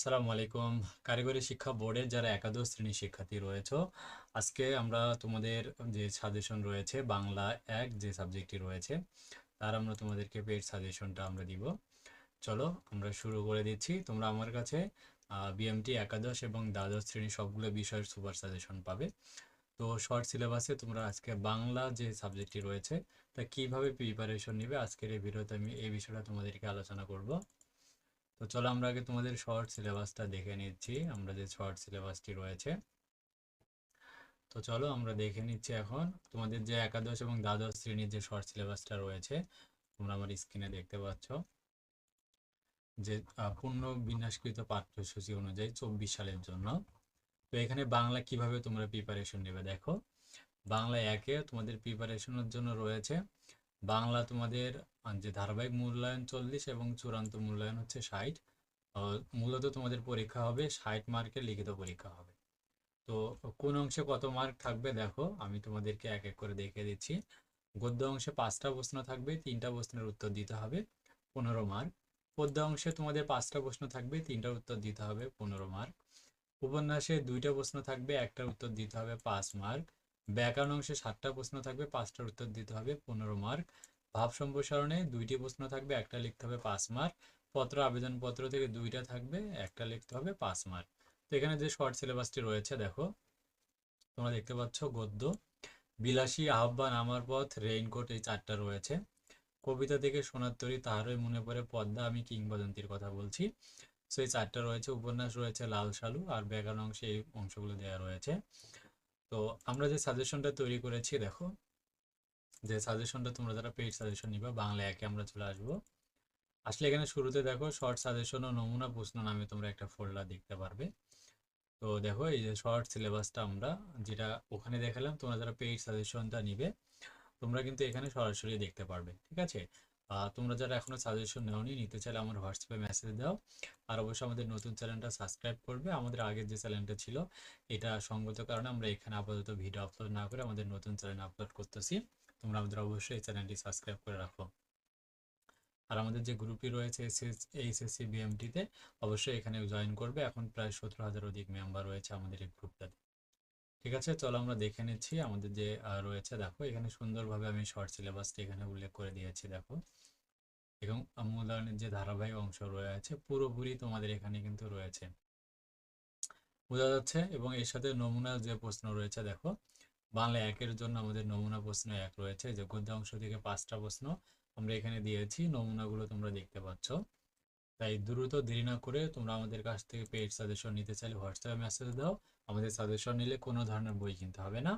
আসসালামু আলাইকুম। কারিগরি শিক্ষা বোর্ডের যারা একাদশ শ্রেণির শিক্ষার্থী রয়েছে, আজকে আমরা তোমাদের যে সাজেশন রয়েছে, বাংলা এক যে সাবজেক্টটি রয়েছে, তার আমরা তোমাদেরকে পেড সাজেশনটা আমরা দিব। চলো আমরা শুরু করে দিচ্ছি। তোমরা আমার কাছে বিএমটি একাদশ এবং দ্বাদশ শ্রেণির সবগুলো বিষয়ের সুপার সাজেশন পাবে। তো শর্ট সিলেবাসে তোমরা আজকে বাংলা যে সাবজেক্টটি রয়েছে, তা কীভাবে প্রিপারেশন নেবে? আজকের এই ভিডিওতে আমি এই বিষয়টা তোমাদেরকে আলোচনা করব। তো চলো আমরা আগে তোমাদের শর্ট সিলেবাসটা দেখে নিচ্ছি, আমরা যে শর্ট সিলেবাসটি রয়েছে। তো চলো আমরা দেখে নিচ্ছি এখন তোমাদের যে একাদশ এবং দ্বাদশ শ্রেণির যে শর্ট সিলেবাসটা রয়েছে, তোমরা আমার স্ক্রিনে দেখতে পাচ্ছ। যে পূর্ণ বিন্যাসকৃত পাঠ্যসূচি অনুযায়ী চব্বিশ সালের জন্য। তো এখানে বাংলা কীভাবে তোমরা প্রিপারেশন নেবে দেখো। বাংলা একে তোমাদের প্রিপারেশনের জন্য রয়েছে বাংলা তোমাদের যে ধারাবাহিক মূল্যায়ন চল্লিশ এবং চূড়ান্ত মূল্যায়ন হচ্ছে ষাট মূলত তোমাদের পরীক্ষা হবে ষাট মার্কের লিখিত পরীক্ষা হবে। তো কোন অংশে কত মার্ক থাকবে দেখো, আমি তোমাদেরকে এক এক করে দেখিয়ে দিচ্ছি। গদ্য অংশে পাঁচটা প্রশ্ন থাকবে, তিনটা প্রশ্নের উত্তর দিতে হবে, পনেরো মার্ক। পদ্য অংশে তোমাদের পাঁচটা প্রশ্ন থাকবে তিনটার উত্তর দিতে হবে, পনেরো মার্ক। উপন্যাসে দুইটা প্রশ্ন থাকবে একটার উত্তর দিতে হবে, পাঁচ মার্ক। ব্যাকরণ অংশে সাতটা প্রশ্ন থাকবে, পাঁচটার উত্তর দিতে হবে, পনেরো মার্ক। ভাব সম্প্রসারণে দুইটি প্রশ্ন থাকবে, একটা লিখতে হবে পাঁচ মার্ক। পত্র, আবেদনপত্র থেকে দুইটা থাকবে, একটা লিখতে হবে পাঁচ মার্ক। তো এখানে যে শর্ট সিলেবাসটি রয়েছে, দেখো, তোমরা দেখতে পাচ্ছ গদ্য। বিলাসী আহ্বান আমার পথ রেইনকোট এই চারটা রয়েছে। কবিতা থেকে সোনার তরি, তাহারই মনে পড়ে পদ্মা, আমি কিংবদন্তির কথা বলছি। সো এই চারটা রয়েছে, উপন্যাস রয়েছে লাল সালু, আর ব্যাকরণ অংশে এই অংশগুলো দেওয়া রয়েছে। তো আমরা যে সাজেশনটা তৈরি করেছি, দেখো। যে সাজেশনটা তোমরা যারা পেইড সাজেশন নিবা, বাংলা একে আমরা চলে আসব। আসলে এখানে শুরুতে দেখো শর্ট সাজেশন ও নমুনা প্রশ্ন নামে তোমরা একটা ফোল্ডার দেখতে পারবে। তো দেখো, এই যে শর্ট সিলেবাসটা আমরা যেটা ওখানে দেখালাম, তোমরা যারা পেইড সাজেশনটা নিবে, তোমরা কিন্তু এখানে সরাসরি দেখতে পারবে, ঠিক আছে? তোমরা যারা এখনও সাজেশন নেওনি, নিতে চাইলে আমার হোয়াটসঅ্যাপে মেসেজ দাও। আর অবশ্যই আমাদের নতুন চ্যানেলটা সাবস্ক্রাইব করবে। আমাদের আগের যে চ্যানেলটা ছিল, এটা সঙ্গত কারণে আমরা এখানে আপাতত ভিডিও আপলোড না করে আমাদের নতুন চ্যানেল আপলোড করতেছি। তোমরা আমাদের অবশ্যই এই চ্যানেলটি সাবস্ক্রাইব করে রাখো। আর আমাদের যে গ্রুপটি রয়েছে এইচএসসি বিএমটিতে অবশ্যই এখানে জয়েন করবে। এখন প্রায় সতেরো হাজার অধিক মেম্বার রয়েছে আমাদের এই গ্রুপটাতে ঠিক আছে? চলো আমরা দেখে নিচ্ছি আমাদের যে রয়েছে। দেখো, এখানে সুন্দরভাবে আমি শর্ট সিলেবাসটি এখানে উল্লেখ করে দিয়েছি, দেখো। এবং মূল্যায়নের যে ধারাবাহিক অংশ রয়েছে, পুরোপুরি তোমাদের এখানে কিন্তু রয়েছে। বোঝা যাচ্ছে? এবং এর সাথে নমুনা যে প্রশ্ন রয়েছে, দেখো, বাংলা একের জন্য আমাদের নমুনা প্রশ্ন এক রয়েছে। যে গদ্য অংশ থেকে পাঁচটা প্রশ্ন আমরা এখানে দিয়েছি। নমুনাগুলো তোমরা দেখতে পাচ্ছ। তাই দ্রুত দেরি না করে তোমরা আমাদের কাছ থেকে পেড সাজেশন নিতে চাইলে হোয়াটসঅ্যাপে মেসেজ দাও। আমাদের সাজেশন নিলে কোনো ধরনের বই কিনতে হবে না।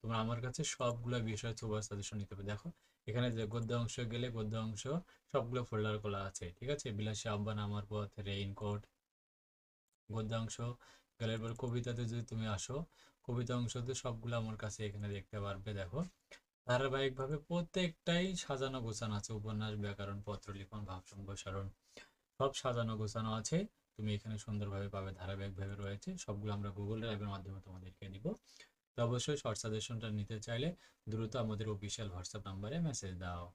তোমরা আমার কাছে সবগুলো বিষয় সুপার সাজেশন নিতে হবে দেখো, এখানে যে গদ্য অংশ গেলে গদ্য অংশ, সবগুলো ফোল্ডার খোলা আছে, ঠিক আছে? বিলাসী আহ্বান, আমার পথ রেইনকোট গদ্যাংশ গেলে এবার কবিতাতে যদি তুমি আসো, কবিতা অংশতে সবগুলো আমার কাছে এখানে দেখতে পারবে, দেখো। ধারাবাহিকভাবে প্রত্যেকটাই সাজানো গোছানো আছে, উপন্যাস, ব্যাকরণ, পত্র, লিখন ভাব সম্প্রসারণ সব সাজানো গোছানো আছে। তুমি এখানে সুন্দরভাবে পাবে, ধারাবাহিকভাবে রয়েছে। সবগুলো আমরা গুগল ড্রাইভের মাধ্যমে তোমাদেরকে দিব। তো অবশ্যই শর্ট সাজেশনটা নিতে চাইলে দ্রুত আমাদের অফিসিয়াল হোয়াটসঅ্যাপ নাম্বারে মেসেজ দাও।